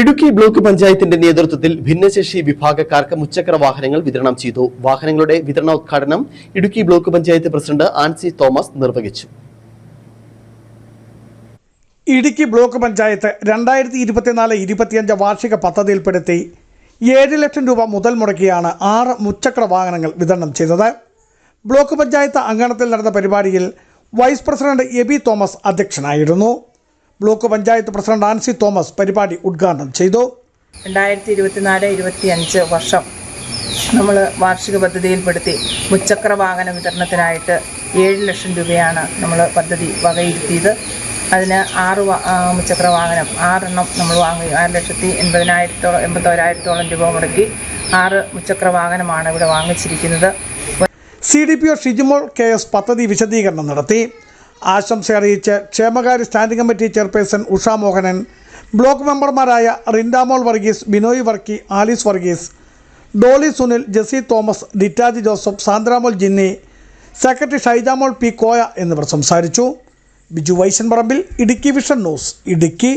Idukki block പഞ്ചായത്തിന്റെ നേതൃത്വത്തിൽ ഭിന്നശേഷി വിഭാഗക്കാർക്ക് മുച്ചക്ര വാഹനങ്ങൾ വിതരണം ചെയ്തു. വാഹനങ്ങളുടെ വിതരണോദ്ഘാടനം Idukki block panchayat president Ancy Thomas നിർവഹിച്ചു. ഇടുക്കി ബ്ലോക്ക് പഞ്ചായത്ത് രണ്ടായിരത്തി ഇരുപത്തിനാല് ഇരുപത്തിയഞ്ച് വാർഷിക പദ്ധതിയിൽപ്പെടുത്തി ഏഴ് ലക്ഷം രൂപ മുതൽ മുടക്കിയാണ് ആറ് മുച്ചക്ര വാഹനങ്ങൾ വിതരണം ചെയ്തത്. ബ്ലോക്ക് പഞ്ചായത്ത് അങ്കണത്തിൽ നടന്ന പരിപാടിയിൽ വൈസ് പ്രസിഡന്റ് എബി തോമസ് അധ്യക്ഷനായിരുന്നു. Block panchayat president Ancy Thomas പരിപാടി ഉദ്ഘാടനം ചെയ്തു. രണ്ടായിരത്തി ഇരുപത്തിനാല് ഇരുപത്തി അഞ്ച് വർഷം നമ്മൾ വാർഷിക പദ്ധതിയിൽപ്പെടുത്തി മുച്ചക്ര വാഹന വിതരണത്തിനായിട്ട് ഏഴ് ലക്ഷം രൂപയാണ് നമ്മൾ പദ്ധതി വകയിരുത്തിയത്. അതിന് ആറ് മുച്ചക്ര വാഹനം ആറെണ്ണം നമ്മൾ വാങ്ങി ആറ് ലക്ഷത്തി എൺപതിനായിരത്തോളം എൺപത്തോരായിരത്തോളം രൂപ മുടക്കി ആറ് മുച്ചക്ര വാഹനമാണ് ഇവിടെ വാങ്ങിച്ചിരിക്കുന്നത്. C D P O Shijimol K S പദ്ധതി വിശദീകരണം നടത്തി. ആശംസ അറിയിച്ച് ക്ഷേമകാര്യ standing committee chairperson Usha Mohanan. Block മെമ്പർമാരായ Rindamol Varghese Binoy Varkey Alice Varghese Dolly Sunil Jessy Thomas Dittaji Joseph Sandramol Jinny secretary Shaijamol P Koya എന്നിവർ സംസാരിച്ചു. Biju Vaishan Parambil Idukki vision news Idukki.